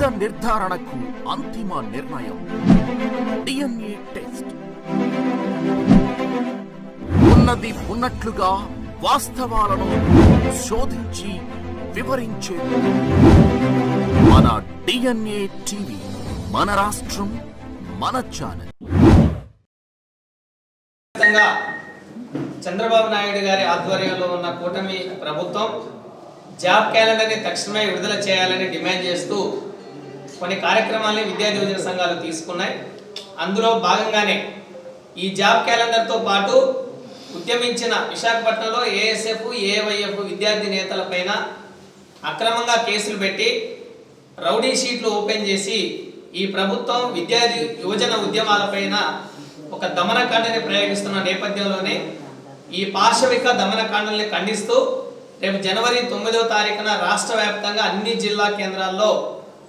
నిజ నిర్ధారణకు అంతిమ నిర్ణయం. DNA test. ఉన్నది ఉన్నట్లుగా వాస్తవాలను శోధించి వివరించే. మన డిఎన్ఏ టీవీ మన రాష్ట్రం మన ఛానల్. చంద్రబాబు నాయుడు గారి ఆధ్వర్యంలో ఉన్న కూటమి ప్రభుత్వం జాబ్ క్యాలెండర్ని తక్షణమే విడుదల చేయాలని డిమాండ్ చేస్తూ కొన్ని కార్యక్రమాలని విద్యార్థి యువజన సంఘాలు తీసుకున్నాయి. అందులో భాగంగానే ఈ జాబ్ క్యాలెండర్తో పాటు ఉద్యమించిన విశాఖపట్నంలో ఏఎస్ఎఫ్ ఏవైఎఫ్ విద్యార్థి నేతలపైన అక్రమంగా కేసులు పెట్టి రౌడీ షీట్లు ఓపెన్ చేసి ఈ ప్రభుత్వం విద్యార్థి యువజన ఉద్యమాలపైన ఒక దమనకాండని ప్రయోగిస్తున్న నేపథ్యంలోనే ఈ పార్శ్విక దమనకాండల్ని ఖండిస్తూ రేపు జనవరి తొమ్మిదవ తారీఖున రాష్ట్ర వ్యాప్తంగా అన్ని జిల్లా కేంద్రాల్లో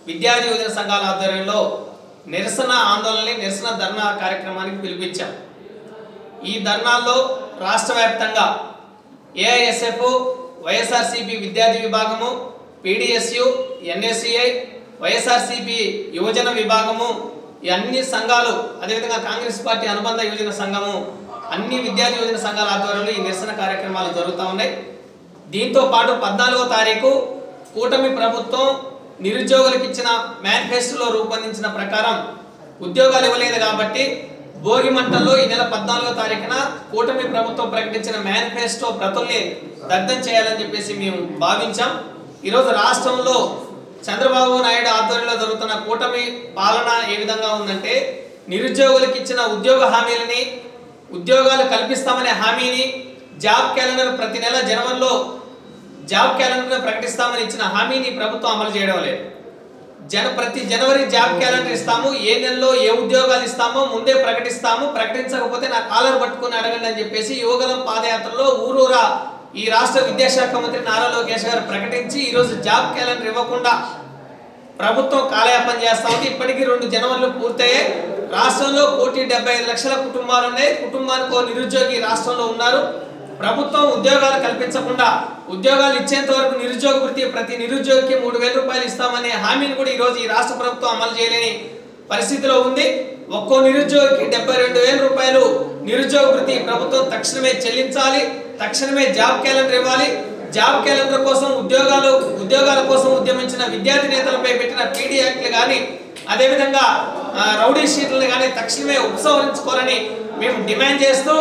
విద్యార్థి యువజన సంఘాల ఆధ్వర్యంలో నిరసన ఆందోళనని నిరసన ధర్నా కార్యక్రమానికి పిలిపించాం. ఈ ధర్నాల్లో రాష్ట్ర వ్యాప్తంగా ఏఐఎస్ఎఫ్ వైఎస్ఆర్సిపి విద్యార్థి విభాగము పీడిఎస్యు ఎన్ఎస్సిఐ వైఎస్ఆర్సిపి యువజన విభాగము ఈ అన్ని సంఘాలు అదేవిధంగా కాంగ్రెస్ పార్టీ అనుబంధ యువజన సంఘము అన్ని విద్యార్థి యువజన సంఘాల ఆధ్వర్యంలో ఈ నిరసన కార్యక్రమాలు జరుగుతూ ఉన్నాయి. దీంతో పాటు పద్నాలుగో తారీఖు కూటమి ప్రభుత్వం నిరుద్యోగులకు ఇచ్చిన మేనిఫెస్టోలో రూపొందించిన ప్రకారం ఉద్యోగాలు ఇవ్వలేదు కాబట్టి భోగి మంటల్లో ఈ నెల పద్నాలుగో తారీఖున కూటమి ప్రభుత్వం ప్రకటించిన మేనిఫెస్టో ప్రతుల్ని దగ్ధం చేయాలని చెప్పేసి మేము భావించాం. ఈరోజు రాష్ట్రంలో చంద్రబాబు నాయుడు ఆధ్వర్యంలో జరుగుతున్న కూటమి పాలన ఏ విధంగా ఉందంటే నిరుద్యోగులకు ఇచ్చిన ఉద్యోగ హామీలని ఉద్యోగాలు కల్పిస్తామనే హామీని జాబ్ క్యాలెండర్ ప్రతి నెల జనవరిలో జాబ్ క్యాలెండర్ ప్రకటిస్తామని ఇచ్చిన హామీని ప్రభుత్వం అమలు చేయడం లేదు. జన ప్రతి జనవరి జాబ్ క్యాలెండర్ ఇస్తాము ఏ నెలలో ఏ ఉద్యోగాలు ఇస్తామో ముందే ప్రకటిస్తాము ప్రకటించకపోతే నా కాలర్ పట్టుకుని అడగండి అని చెప్పేసి యువగలం పాదయాత్రలో ఊరూరా ఈ రాష్ట్ర విద్యాశాఖ మంత్రి నారా లోకేష్ గారు ప్రకటించి ఈరోజు జాబ్ క్యాలెండర్ ఇవ్వకుండా ప్రభుత్వం కాలయాపన చేస్తా ఉంది ఇప్పటికీ రెండు జనవరిలు పూర్తయ్యాయి. రాష్ట్రంలో కోటి డెబ్బై ఐదు లక్షల కుటుంబాలు ఉన్నాయి. కుటుంబానికి నిరుద్యోగి రాష్ట్రంలో ఉన్నారు. ప్రభుత్వం ఉద్యోగాలు కల్పించకుండా ఉద్యోగాలు ఇచ్చేంత వరకు నిరుద్యోగ వృత్తి ప్రతి నిరుద్యోగికి మూడు వేల రూపాయలు ఇస్తామనే హామీని కూడా ఈరోజు ఈ రాష్ట్ర ప్రభుత్వం అమలు చేయలేని పరిస్థితిలో ఉంది. ఒక్కో నిరుద్యోగికి డెబ్బై రెండు వేల రూపాయలు నిరుద్యోగ వృత్తి ప్రభుత్వం తక్షణమే చెల్లించాలి తక్షణమే జాబ్ క్యాలెండర్ ఇవ్వాలి. జాబ్ క్యాలెండర్ కోసం ఉద్యోగాలు ఉద్యోగాల కోసం ఉద్యమించిన విద్యార్థి నేతలపై పెట్టిన పీడీ యాక్ట్లు కానీ అదేవిధంగా రౌడీ షీట్లను కానీ తక్షణమే ఉపసంహరించుకోవాలని మేము డిమాండ్ చేస్తూ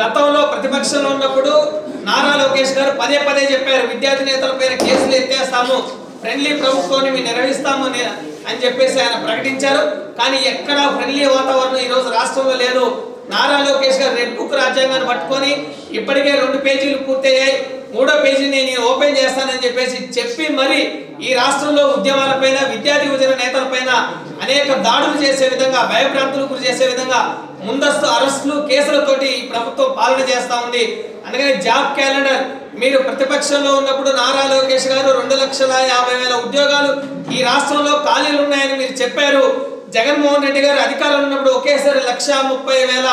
గతంలో ప్రతిపక్షంలో ఉన్నప్పుడు నారా లోకేష్ గారు పదే పదే చెప్పారు విద్యార్థి పేరు కేసులు ఎత్తేస్తాము ఫ్రెండ్లీ ప్రభుత్వాన్ని మేము నిర్వహిస్తాము అని అని చెప్పేసి ఆయన ప్రకటించారు. కానీ ఎక్కడ ఫ్రెండ్లీ వాతావరణం ఈ రోజు రాష్ట్రంలో లేదు. నారా లోకేష్ గారు రెడ్ బుక్ రాజ్యాంగాన్ని పట్టుకొని ఇప్పటికే రెండు పేజీలు పూర్తయ్యాయి. మూడో పేజీని నేను ఓపెన్ చేస్తానని చెప్పేసి చెప్పి మరి ఈ రాష్ట్రంలో ఉద్యమాలపైన విద్యార్థి యువజన నేతలపైన అనేక దాడులు చేసే విధంగా భయభ్రాంతులు గురి చేసే విధంగా ముందస్తు అరెస్టులు కేసులతోటి ఈ ప్రభుత్వం పాలన చేస్తా ఉంది. అందుకని జాబ్ క్యాలెండర్ మీరు ప్రతిపక్షంలో ఉన్నప్పుడు నారా లోకేష్ గారు రెండు లక్షల యాభై వేల ఉద్యోగాలు ఈ రాష్ట్రంలో ఖాళీలు ఉన్నాయని మీరు చెప్పారు. జగన్మోహన్ రెడ్డి గారు అధికారంలో ఉన్నప్పుడు ఒకేసారి లక్ష ముప్పై వేల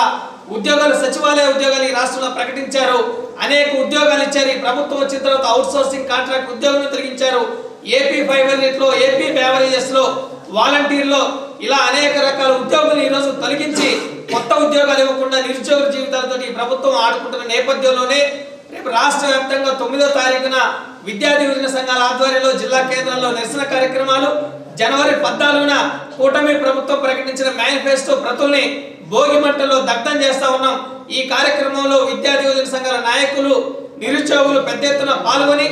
ఉద్యోగాలు సచివాలయ ఉద్యోగాలు ఈ రాష్ట్రంలో ప్రకటించారు. అనేక ఉద్యోగాలు ఇచ్చారు. ఈ ప్రభుత్వం వచ్చిన తర్వాత అవుట్ సోర్సింగ్ కాంట్రాక్ట్ ఉద్యోగులను తొలగించారు. ఏపీ ఫైబర్ నెట్లో ఏపీ బేవరేజెస్లో వాలంటీర్లో ఇలా అనేక రకాల ఉద్యోగులు ఈరోజు తొలగించి కొత్త ఉద్యోగాలు ఇవ్వకుండా నిరుద్యోగ జీవితాలతో ఈ ప్రభుత్వం ఆడుకుంటున్న నేపథ్యంలోనే రేపు రాష్ట్ర వ్యాప్తంగా తొమ్మిదో తారీఖున విద్యా సంఘాల ఆధ్వర్యంలో జిల్లా కేంద్రంలో నిరసన కార్యక్రమాలు. జనవరి పద్నాలుగున కూటమి ప్రభుత్వం ప్రకటించిన మేనిఫెస్టో ప్రతుల్ని భోగిమంటల్లో దగ్ధం చేస్తా ఉన్నాం. ఈ కార్యక్రమంలో విద్యార్థి యువజన సంఘాల నాయకులు నిరుద్యోగులు పెద్ద ఎత్తున పాల్గొని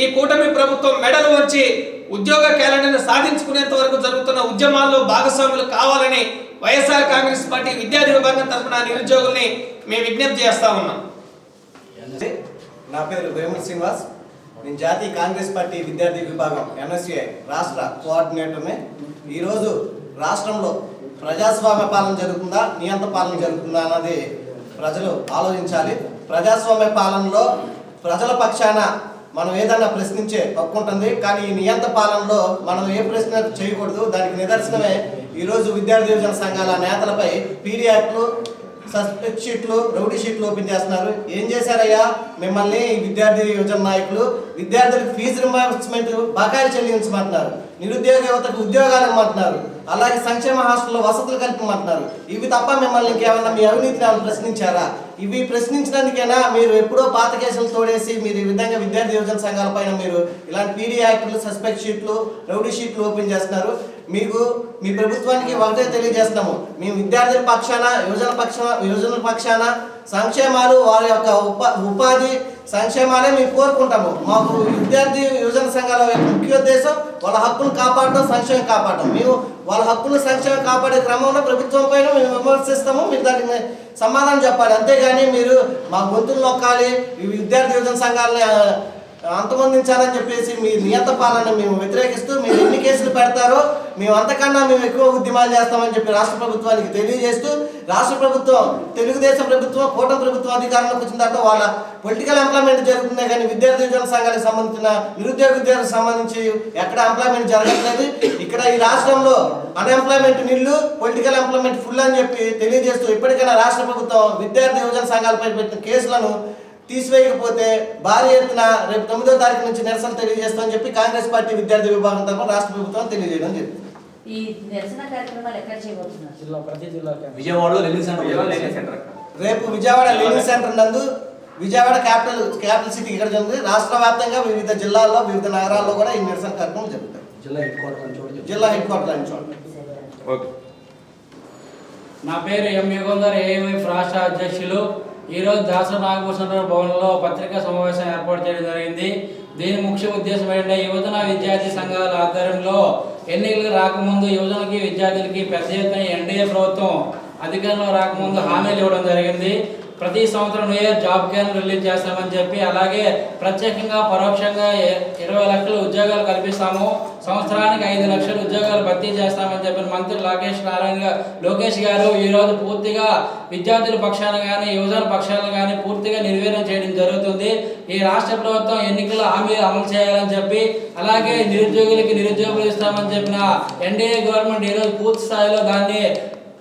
ఈ కూటమి ప్రభుత్వం మెడలు వచ్చి ఉద్యోగ క్యాలెండర్ను సాధించుకునేంత వరకు జరుగుతున్న ఉద్యమాల్లో భాగస్వాములు కావాలని వైఎస్ఆర్ కాంగ్రెస్ పార్టీ విద్యార్థి విభాగం తరఫున నిరుద్యోగుల్ని మేము విజ్ఞప్తి చేస్తా ఉన్నాం. నా పేరు వేముల శ్రీనివాస్. నేను జాతీయ కాంగ్రెస్ పార్టీ విద్యార్థి విభాగం ఎన్ఎస్యుఐ రాష్ట్ర కోఆర్డినేటర్ని. ఈరోజు రాష్ట్రంలో ప్రజాస్వామ్య పాలన జరుగుతుందా నియంత పాలన జరుగుతుందా అన్నది ప్రజలు ఆలోచించాలి. ప్రజాస్వామ్య పాలనలో ప్రజల పక్షాన మనం ఏదన్నా ప్రశ్నించే హక్కు ఉంటుంది కానీ ఈ నియంత పాలనలో మనం ఏ ప్రశ్న చేయకూడదు. దానికి నిదర్శనమే ఈరోజు విద్యార్థి యువజన సంఘాల నేతలపై పీడియాక్లు సస్పెక్ట్ షీట్లు రౌడీ షీట్లు ఓపెన్ చేస్తున్నారు. ఏం చేశారయ్యా? మిమ్మల్ని విద్యార్థి యువజన నాయకులు విద్యార్థులకు ఫీజు రింబర్స్మెంట్ బకాయిలు చెల్లించమంటున్నారు. నిరుద్యోగ యువతకు ఉద్యోగాలు ఇవ్వమంటున్నారు అలాగే సంక్షేమ హాస్టల్లో వసతులు కల్పమంటున్నారు ఇవి తప్ప మిమ్మల్ని ఇంకేమన్నా మీ అవినీతిని ప్రశ్నించారా? ఇవి ప్రశ్నించినందుకైనా మీరు ఎప్పుడో పాత కేసులు తోడేసి మీరు ఈ విధంగా విద్యార్థి యువజన సంఘాల పైన మీరు ఇలాంటి పీడీ యాక్టులు సస్పెక్ట్ షీట్లు రౌడీ షీట్లు ఓపెన్ చేస్తున్నారు. మీకు మీ ప్రభుత్వానికి ఒకటే తెలియజేస్తాము మేము విద్యార్థుల పక్షాన యువజన పక్షాన యువజనుల పక్షాన సంక్షేమాలు వారి యొక్క ఉపా ఉపాధి సంక్షేమాలే మేము కోరుకుంటాము. మాకు విద్యార్థి యువజన సంఘాల యొక్క ముఖ్య ఉద్దేశం వాళ్ళ హక్కును కాపాడడం సంక్షేమం కాపాడడం మేము వాళ్ళ హక్కును సంక్షేమం కాపాడే క్రమంలో ప్రభుత్వం పైన మేము విమర్శిస్తాము. మీరు దానికి సమాధానం చెప్పాలి. అంతేగాని మీరు మా గొంతులు నొక్కాలి. ఈ విద్యార్థి యువజన సంఘాలని అంతమొందించాలని చెప్పేసి మీ నియంత పాలన మేము వ్యతిరేకిస్తూ మీరు ఎన్ని కేసులు పెడతారో మేము అంతకన్నా మేము ఎక్కువ ఉద్యమాలు చేస్తామని చెప్పి రాష్ట్ర ప్రభుత్వానికి తెలియజేస్తూ రాష్ట్ర ప్రభుత్వం తెలుగుదేశం ప్రభుత్వం కూటమి ప్రభుత్వం అధికారంలోకి వచ్చిన తర్వాత వాళ్ళ పొలిటికల్ ఎంప్లాయ్మెంట్ జరుగుతుందే కానీ విద్యార్థి యువజన సంఘాలకు సంబంధించిన నిరుద్యోగ విద్యార్థులకు సంబంధించి ఎక్కడ ఎంప్లాయ్మెంట్ జరగట్లేదు. ఇక్కడ ఈ రాష్ట్రంలో అన్ఎంప్లాయ్మెంట్ నిల్లు పొలిటికల్ ఎంప్లాయ్మెంట్ ఫుల్ అని చెప్పి తెలియజేస్తూ ఇప్పటికైనా రాష్ట్ర ప్రభుత్వం విద్యార్థి యువజన సంఘాలపై పెట్టిన కేసులను తీసివేయకపోతే భారీ ఎత్తున రేపు తొమ్మిదో తారీఖు నుంచి నిరసన తెలియజేస్తామని చెప్పి కాంగ్రెస్ పార్టీ విద్యార్థి విభాగం తరఫున రాష్ట్ర ప్రభుత్వం తెలియజేయడం జరిగింది. ఈ నిరసన కార్యక్రమాలు ఎక్కడ చేయబోతున్నారు? జిల్లా ప్రతి జిల్లా కేంద్రం. విజయవాడలో రిలీజ్ సెంటర్. రేపు విజయవాడ లెనిన్ సెంటర్ నందు విజయవాడ క్యాపిటల్ క్యాపిటల్ సిటీ ఇక్కడ జరుగుతుంది. రాష్ట్ర వ్యాప్తంగా వివిధ జిల్లాల్లో వివిధ నగరాల్లో కూడా ఈ నిరసన కార్యక్రమం జరుగుతాయి జిల్లా హెడ్ క్వార్టర్ జిల్లా హెడ్ క్వార్టర్ అని చూడండి. నా పేరు ఎం యుగంధర్ ఏఎంఎఫ్ రాష్ట్ర అధ్యక్షులు. ఈరోజు దాస నాగభూషణరావు భవన్లో పత్రికా సమావేశం ఏర్పాటు చేయడం జరిగింది. దీని ముఖ్య ఉద్దేశం ఏంటంటే యువజన విద్యార్థి సంఘాల ఆధ్వర్యంలో ఎన్నికలు రాకముందు యువజనకి విద్యార్థులకి పెద్ద ఎత్తున ఎన్డీఏ ప్రభుత్వం అధికారంలో రాకముందు హామీలు ఇవ్వడం జరిగింది. ప్రతి సంవత్సరం new year job calendar release చేస్తామని చెప్పి అలాగే ప్రత్యేకంగా పరోక్షంగా ఇరవై లక్షల ఉద్యోగాలు కల్పిస్తాము. సంవత్సరానికి ఐదు లక్షల ఉద్యోగాలు భర్తీ చేస్తామని చెప్పిన మంత్రి లోకేష్ నారాయణ గారు లోకేష్ గారు ఈ రోజు పూర్తిగా విద్యార్థుల పక్షాన కానీ యువజన పక్షాలను కానీ పూర్తిగా నిర్వీర్యం చేయడం జరుగుతుంది. ఈ రాష్ట్ర ప్రభుత్వం ఎన్నికల హామీలు అమలు చేయాలని చెప్పి అలాగే నిరుద్యోగులకి నిరుద్యోగులు ఇస్తామని చెప్పిన ఎన్డీఏ గవర్నమెంట్ ఈరోజు పూర్తి స్థాయిలో దాన్ని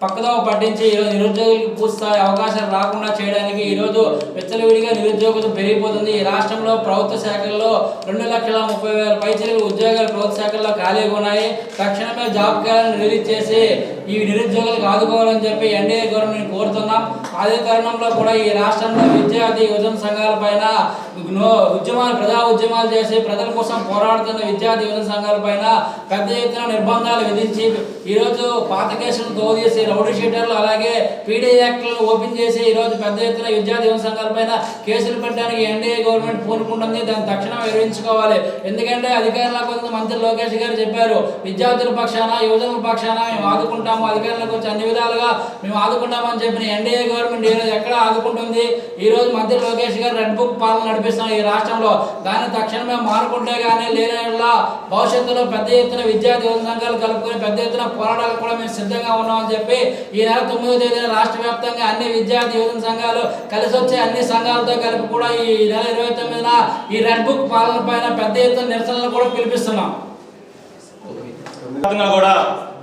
పక్కదోవ పట్టించి ఈరోజు నిరుద్యోగులకు పూర్తి అవకాశాలు రాకుండా చేయడానికి ఈరోజు విచ్చలవిడిగా నిరుద్యోగం పెరిగిపోతుంది. ఈ రాష్ట్రంలో ప్రభుత్వ శాఖల్లో రెండు లక్షల ముప్పై వేల పైచలకు ఉద్యోగాలు ప్రభుత్వ శాఖల్లో ఖాళీగా ఉన్నాయి. తక్షణమే జాబ్ క్యాలెండర్ రిలీజ్ చేసి ఈ నిరుద్యోగులకు ఆదుకోవాలని చెప్పి ఎన్డీఏ గవర్నమెంట్ కోరుతున్నాం. అదే తరుణంలో కూడా ఈ రాష్ట్రంలో విద్యార్థి యువజన సంఘాల పైన ఉద్యమాలు ప్రజా ఉద్యమాలు చేసి ప్రజల కోసం పోరాడుతున్న విద్యార్థి యువజన సంఘాల పైన పెద్ద ఎత్తున నిర్బంధాలు విధించి ఈరోజు పాత కేసులను చేసి రౌడీ షీటర్లు అలాగే పీడీ యాక్ట్లను ఓపెన్ చేసి ఈరోజు పెద్ద ఎత్తున విద్యార్థి యువజన సంఘాల పైన కేసులు పెట్టడానికి ఎన్డీఏ గవర్నమెంట్ పూనుకుంటుంది. దాన్ని తక్షణం వివరించుకోవాలి ఎందుకంటే అధికారులకు వచ్చిన మంత్రి లోకేష్ గారు చెప్పారు విద్యార్థుల పక్షాన యువజనుల పక్షాన మేము ఆదుకుంటాము. అధికారులకు వచ్చి అన్ని విధాలుగా మేము ఆదుకుంటామని చెప్పిన ఎన్డీఏ గవర్నమెంట్ ఈ రోజు ఎక్కడ ఆదుకుంటుంది? ఈ రోజు మంత్రి లోకేష్ గారు రెడ్ బుక్ పాలన నడిపిస్తున్నాం ఈ రాష్ట్రంలో దాన్ని తక్షణమే మానుకుంటే కానీ లేని భవిష్యత్తులో పెద్ద ఎత్తున విద్యార్థి యువజన సంఘాలు కలుపుకొని పెద్ద ఎత్తున పోరాటాలకు కూడా మేము సిద్ధంగా ఉన్నామని చెప్పి ఈ నెల తొమ్మిదో తేదీన రాష్ట్ర వ్యాప్తంగా అన్ని విద్యార్థి యువజన సంఘాలు కలిసి వచ్చే అన్ని సంఘాలతో కలిపి కూడా ఈ నెల ఇరవై తొమ్మిదిన ఈ రెడ్ బుక్ పాలన పైన పెద్ద ఎత్తున నిరసనలు కూడా పిలిపిస్తున్నాం. కూడా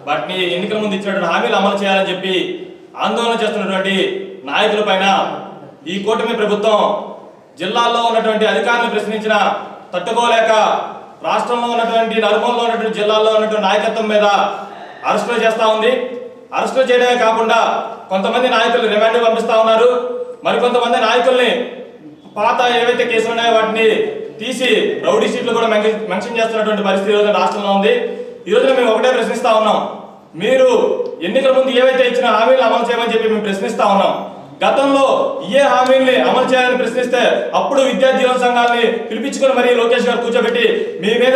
వాటిని ఎన్నికల ముందు ఇచ్చినటువంటి హామీలు అమలు చేయాలని చెప్పి ఆందోళన చేస్తున్నటువంటి నాయకుల పైన ఈ కూటమి ప్రభుత్వం జిల్లాల్లో ఉన్నటువంటి అధికారులను ప్రశ్నించిన తట్టుకోలేక రాష్ట్రంలో ఉన్నటువంటి నలుమూలలో ఉన్నటువంటి జిల్లాల్లో ఉన్నటువంటి నాయకత్వం మీద అరెస్టులు చేస్తా ఉంది. అరెస్టులు చేయడమే కాకుండా కొంతమంది నాయకులు రిమాండ్ పంపిస్తా ఉన్నారు. మరికొంతమంది నాయకుల్ని పాత ఏవైతే కేసులు ఉన్నాయో వాటిని తీసి రౌడీ షీట్లు కూడా మెన్షన్ మెన్షన్ చేస్తున్నటువంటి పరిస్థితి ఈరోజు రాష్ట్రంలో ఉంది. ఈ మేము ఒకటే ప్రశ్నిస్తా ఉన్నాం. మీరు ఎన్నికల ముందు ఏవైతే ఇచ్చిన హామీలు అమలు చేయమని చెప్పి మేము ప్రశ్నిస్తా ఉన్నాం. గతంలో ఏ హామీల్ని అమలు చేయాలని ప్రశ్నిస్తే అప్పుడు విద్యార్థి సంఘాన్ని పిలిపించుకొని మరి లోకేష్ గారు కూర్చోబెట్టి మీ మీద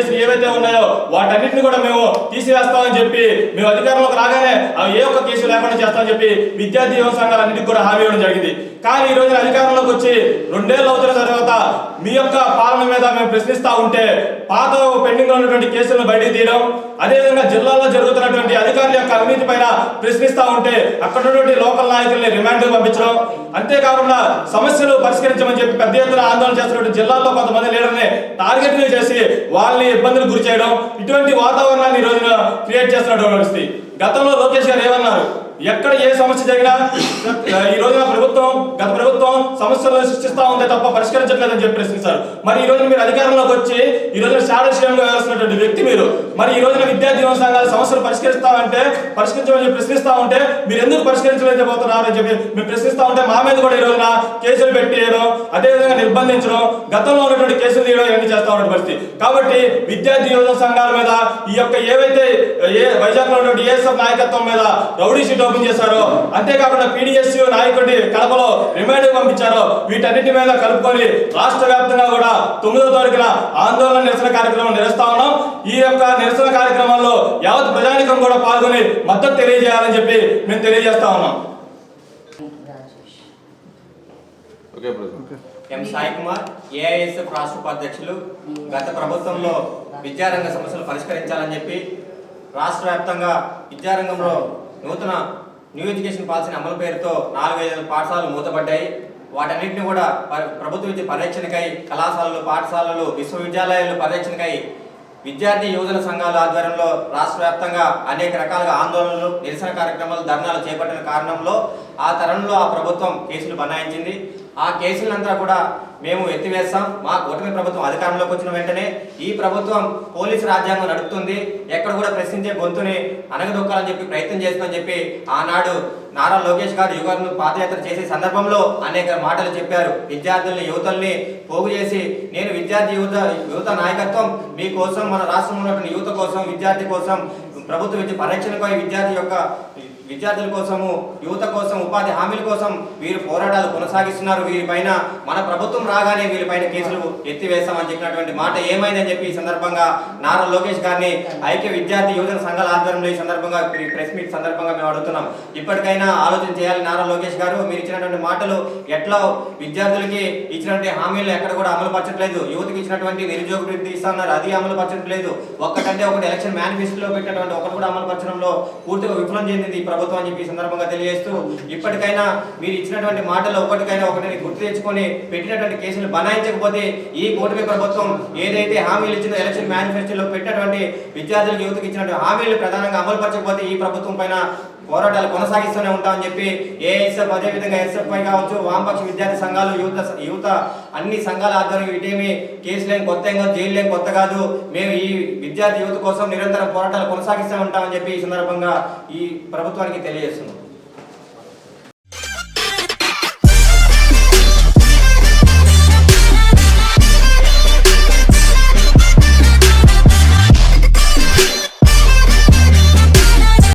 కేసులు ఏవైతే ఉన్నాయో వాటన్నిటిని కూడా మేము తీసివేస్తామని చెప్పి మేము అధికారంలోకి రాగానే అవి ఏ ఒక్క కేసు లేకుండా చేస్తామని చెప్పి విద్యార్థి యువ సంఘాలన్నింటికి కూడా హామీ ఇవ్వడం జరిగింది. కానీ ఈ రోజున అధికారంలోకి వచ్చి రెండేళ్ళు అవుతున్న తర్వాత మీ యొక్క పాలన మీద మేము ప్రశ్నిస్తా ఉంటే పాత పెండింగ్లో ఉన్నటువంటి కేసులను బయటికి తీయడం అదేవిధంగా జిల్లాలో జరుగుతున్నటువంటి అధికారుల యొక్క అవినీతి పైన ప్రశ్నిస్తా ఉంటే అక్కడ ఉన్నటువంటి లోకల్ నాయకుల్ని రిమాండ్ పంపించడం అంతేకాకుండా సమస్యలు పరిష్కరించమని చెప్పి పెద్ద ఎత్తున ఆందోళన చేస్తున్నటువంటి జిల్లాల్లో కొంతమంది లీడర్ని టార్గెట్ చేసి వాళ్ళని ఇబ్బందులు గురి చేయడం ఇటువంటి వాతావరణాన్ని ఈ రోజున క్రియేట్ చేస్తున్నట్టు గతంలో లోకేష్ గారు ఏమన్నారు? ఎక్కడ ఏ సమస్య జరిగినా ఈ రోజున ప్రభుత్వం గత ప్రభుత్వం సమస్యలను సృష్టిస్తా ఉంది తప్ప పరిష్కరించట్లేదని చెప్పి ప్రశ్నిస్తారు మరి ఈ రోజున మీరు అధికారంలోకి వచ్చి ఈ రోజున శాడశీలంగా వేస్తున్నటువంటి వ్యక్తి మీరు. మరి ఈ రోజున విద్యార్థి దీవెన సంఘాల సమస్యలు పరిష్కరిస్తామంటే పరిష్కరించమని ప్రశ్నిస్తా ఉంటే మీరు ఎందుకు పరిష్కరించలేక పోతున్నారని చెప్పి మీరు ప్రశ్నిస్తా ఉంటే మా మీద కూడా ఈ రోజున కేసులు పెట్టేయడం అదేవిధంగా నిర్బంధించడం గతంలో ఉన్నటువంటి కేసులు తీయడం ఇవన్నీ చేస్తా ఉన్న పరిస్థితి. కాబట్టి విద్యార్థి దీవెన సంఘాల మీద ఈ యొక్క ఏవైతే ఏ వైజాగ్లో ఉన్నటువంటి ఏఎస్ఎఫ్ నాయకత్వం మీద రౌడీ షీట్ ఓపెన్ చేశారో అంతేకాకుండా పీడిఎస్ నాయకుడి కడపలో రిమైండ్ పంపించారో. వీటన్నిటి మీద కలుపుకొని రాష్ట్ర వ్యాప్తంగా కూడా తొమ్మిదో తారీఖున ఆందోళన నిరసన కార్యక్రమం నిర్వహిస్తా ఉన్నాం. ఈ యొక్క నిరసన కార్యక్రమాల్లో యావత్ ప్రజానికం కూడా పాల్గొని మద్దతు తెలియజేయాలని చెప్పి మేము తెలియజేస్తా ఉన్నాం. ఎం సాయి కుమార్ ఏఐఎస్ఎఫ్ రాష్ట్ర ఉపాధ్యక్షులు గత ప్రభుత్వంలో విద్యారంగ సమస్యలు పరిష్కరించాలని చెప్పి రాష్ట్ర వ్యాప్తంగా విద్యారంగంలో నూతన న్యూ ఎడ్యుకేషన్ పాలసీ అమలు పేరుతో నాలుగైదు పాఠశాలలు మూతపడ్డాయి. వాటన్నింటినీ కూడా ప్రభుత్వ విద్య పరిరక్షణకై కళాశాలలు పాఠశాలలు విశ్వవిద్యాలయాలు పరిరక్షణకై విద్యార్థి యువజన సంఘాల ఆధ్వర్యంలో రాష్ట్ర వ్యాప్తంగా అనేక రకాలుగా ఆందోళనలు నిరసన కార్యక్రమాలు ధర్నాలు చేపట్టిన కారణంలో ఆ తరంలో ఆ ప్రభుత్వం కేసులు బనాయించింది. ఆ కేసులంతా కూడా మేము ఎత్తివేస్తాం. మా కూటమి ప్రభుత్వం అధికారంలోకి వచ్చిన వెంటనే ఈ ప్రభుత్వం పోలీసు రాజ్యాంగం నడుపుతుంది. ఎక్కడ కూడా ప్రశ్నించే గొంతుని అనగదొక్కాలని చెప్పి ప్రయత్నం చేస్తుందని చెప్పి ఆనాడు నారా లోకేష్ గారు యువకులను పాదయాత్ర చేసే సందర్భంలో అనేక మాటలు చెప్పారు. విద్యార్థుల్ని యువతల్ని పోగు చేసి నేను విద్యార్థి యువత యువత నాయకత్వం. మీకోసం మన రాష్ట్రంలో ఉన్నటువంటి యువత కోసం విద్యార్థి కోసం ప్రభుత్వ విద్య పరిరక్షణపై విద్యార్థి యొక్క విద్యార్థుల కోసము యువత కోసం ఉపాధి హామీల కోసం వీరు పోరాటాలు కొనసాగిస్తున్నారు. వీరిపైన మన ప్రభుత్వం రాగానే వీరిపైన కేసులు ఎత్తివేస్తామని చెప్పినటువంటి మాట ఏమైందని చెప్పి ఈ సందర్భంగా నారా లోకేష్ గారిని ఐక్య విద్యార్థి యువజన సంఘాల ఆధ్వర్యంలో ఈ సందర్భంగా ప్రెస్ మీట్ సందర్భంగా మేము అడుగుతున్నాం. ఇప్పటికైనా ఆలోచన చేయాలి నారా లోకేష్ గారు. మీరు ఇచ్చినటువంటి మాటలు ఎట్లా విద్యార్థులకి ఇచ్చినటువంటి హామీలు ఎక్కడ కూడా అమలు పరచట్లేదు. యువతకి ఇచ్చినటువంటి నిరుద్యోగ వృత్తి ఇస్తున్నారు అది అమలు పరచట్లేదు. ఒక్కటంటే ఒకటి ఎలక్షన్ మేనిఫెస్టోలో పెట్టినటువంటి ఒకటి కూడా అమలు పరచడంలో పూర్తిగా విఫలం చెందింది ఈ ప్రభుత్వం అని చెప్పి సందర్భంగా తెలియజేస్తూ ఇప్పటికైనా మీరు ఇచ్చినటువంటి మాటలు ఒకటికైనా ఒకటిని గుర్తు తెచ్చుకొని పెట్టినటువంటి కేసులు బనాయించకపోతే ఈ కూటమి ప్రభుత్వం ఏదైతే హామీలు ఇచ్చిందో ఎలక్షన్ మేనిఫెస్టోలో పెట్టినటువంటి విద్యార్థులకు యువతకు ఇచ్చినటువంటి హామీలు ప్రధానంగా అమలుపరచకపోతే ఈ ప్రభుత్వం పైన పోరాటాలు కొనసాగిస్తూనే ఉంటామని చెప్పి ఏఎస్ఎఫ్ అదేవిధంగా ఎస్ఎఫ్ఐ కావచ్చు వామపక్ష విద్యార్థి సంఘాలు యువత యువత అన్ని సంఘాల ఆధ్వర్యంలో ఇటేమి కేసు లేని కొత్త ఏం కాదు జైలు కొత్త కాదు. మేము ఈ విద్యార్థి యువత కోసం నిరంతరం పోరాటాలు కొనసాగిస్తూ ఉంటామని చెప్పి ఈ సందర్భంగా ఈ ప్రభుత్వానికి తెలియజేస్తున్నాం.